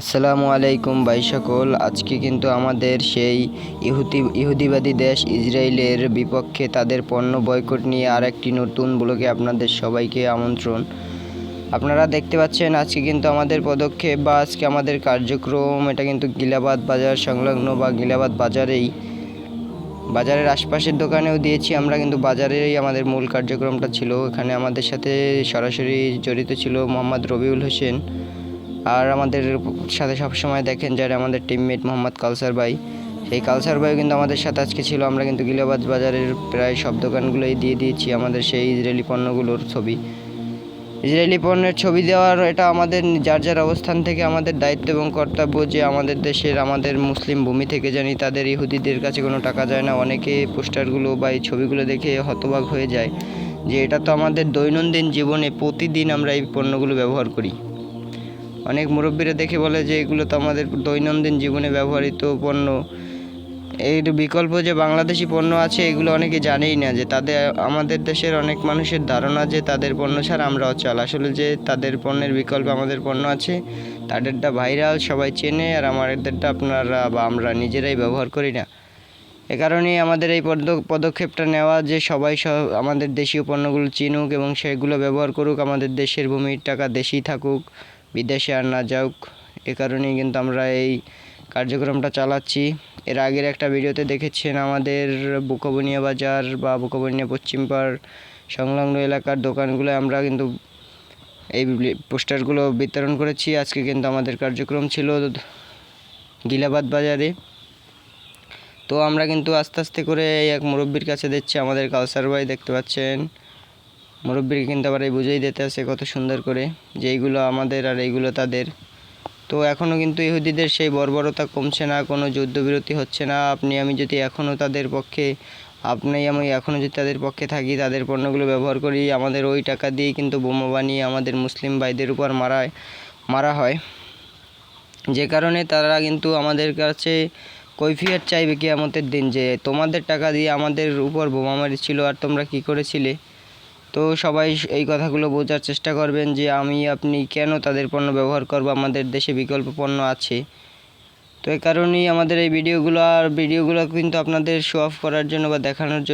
আসসালামু আলাইকুম ভাই সকল। আজকে কিন্তু আমাদের সেই ইহুদি, ইহুদিবাদী দেশ ইসরায়েলের বিপক্ষে তাদের পণ্য বয়কট নিয়ে আর একটি নতুন ব্লগে আপনাদের সবাইকে আমন্ত্রণ। আপনারা দেখতে পাচ্ছেন আজকে কিন্তু আমাদের পদক্ষেপ বা আজকে আমাদের কার্যক্রম, এটা কিন্তু গিলাবাদ বাজার সংলগ্ন বা গিলাবাদ বাজারেই। বাজারের আশপাশের দোকানেও দিয়েছি, আমরা কিন্তু বাজারেই আমাদের মূল কার্যক্রমটা ছিল। এখানে আমাদের সাথে সরাসরি জড়িত ছিল মোহাম্মদ রবিউল হোসেন। আর আমাদের সাথে সবসময় দেখেন যারা আমাদের টিমমেট মোহাম্মদ কালসার ভাই। সেই কালসার ভাইও কিন্তু আমাদের সাথে আজকে ছিল। আমরা কিন্তু গিলাবাদ বাজারের প্রায় সব দোকানগুলোই দিয়ে দিয়েছি আমাদের সেই ইসরায়েলি পণ্যগুলোর ছবি। ইসরায়েলি পণ্যের ছবি দেওয়ার এটা আমাদের যার যার অবস্থান থেকে আমাদের দায়িত্ব এবং কর্তব্য যে আমাদের দেশের আমাদের মুসলিম ভূমি থেকে জানি তাদের ইহুদিদের কাছে কোনো টাকা যায় না। অনেকে পোস্টারগুলো বা এই ছবিগুলো দেখে হতবাক হয়ে যায় যে এটা তো আমাদের দৈনন্দিন জীবনে প্রতিদিন আমরা এই পণ্যগুলো ব্যবহার করি। অনেক মুরব্বীরা দেখে বলে যে এগুলো তো আমাদের দৈনন্দিন জীবনে ব্যবহৃত পণ্য। এর বিকল্প যে বাংলাদেশি পণ্য আছে, এগুলো অনেকে জানেই না যে তাদের, আমাদের দেশের অনেক মানুষের ধারণা যে তাদের পণ্য ছাড়া আমরা অচল। আসলে যে তাদের পণ্যের বিকল্প আমাদের পণ্য আছে, তাদেরটা ভাইরাল, সবাই চেনে, আর আমাদেরটা আপনারা বা আমরা নিজেরাই ব্যবহার করি না। এ কারণেই আমাদের এই পদ- পদক্ষেপটা নেওয়া যে সবাই সব আমাদের দেশীয় পণ্যগুলো চিনুক এবং সেগুলো ব্যবহার করুক, আমাদের দেশের ভূমির টাকা দেশেই থাকুক। বিদেশে আর না যাওক এ কারণেই কিন্তু আমরা এই কার্যক্রমটা চালাচ্ছি। এর আগের একটা ভিডিওতে দেখেছেন আমাদের বুকবনিয়া বাজার বা বুকবনিয়া পশ্চিমপাড় সংলগ্ন এলাকার দোকানগুলো, আমরা কিন্তু এই পোস্টারগুলো বিতরণ করেছি। আজকে কিন্তু আমাদের কার্যক্রম ছিল গিলাবাদ বাজারে। তো আমরা কিন্তু আস্তে আস্তে করে এক মুরব্বীর কাছে দিচ্ছি আমাদের কালসার ভাই দেখতে পাচ্ছেন। মুরব্বীকে কিন্তু আবার এই বুঝেই দিতে আছে কত সুন্দর করে যে এইগুলো আমাদের আর এইগুলো তাদের। তো এখনও কিন্তু ইহুদিদের সেই বর্বরতা কমছে না, কোনো যুদ্ধবিরতি হচ্ছে না। আপনি, আমি যদি এখনও তাদের পক্ষে, আপনি, আমি এখনও যদি তাদের পক্ষে থাকি, তাদের পণ্যগুলো ব্যবহার করি, আমাদের ওই টাকা দিয়েই কিন্তু বোমা বানিয়ে আমাদের মুসলিম ভাইদের উপর মারায়, মারা হয়। যে কারণে তারা কিন্তু আমাদের কাছে কৈফিয়ত চাইবে কিয়ামতের দিন যে, তোমাদের টাকা দিয়ে আমাদের উপর বোমা মারি ছিল আর তোমরা কি করেছিলে? তো সবাই এই কথাগুলো বোঝার চেষ্টা করবেন যে আমি, আপনি কেন তাদের পণ্য ব্যবহার করব? আমাদের দেশে বিকল্প পণ্য আছে। তো এই কারণেই আমাদের এই ভিডিওগুলো, আর ভিডিওগুলো কিন্তু আপনাদের শো অফ করার জন্য বা দেখানোর জন্য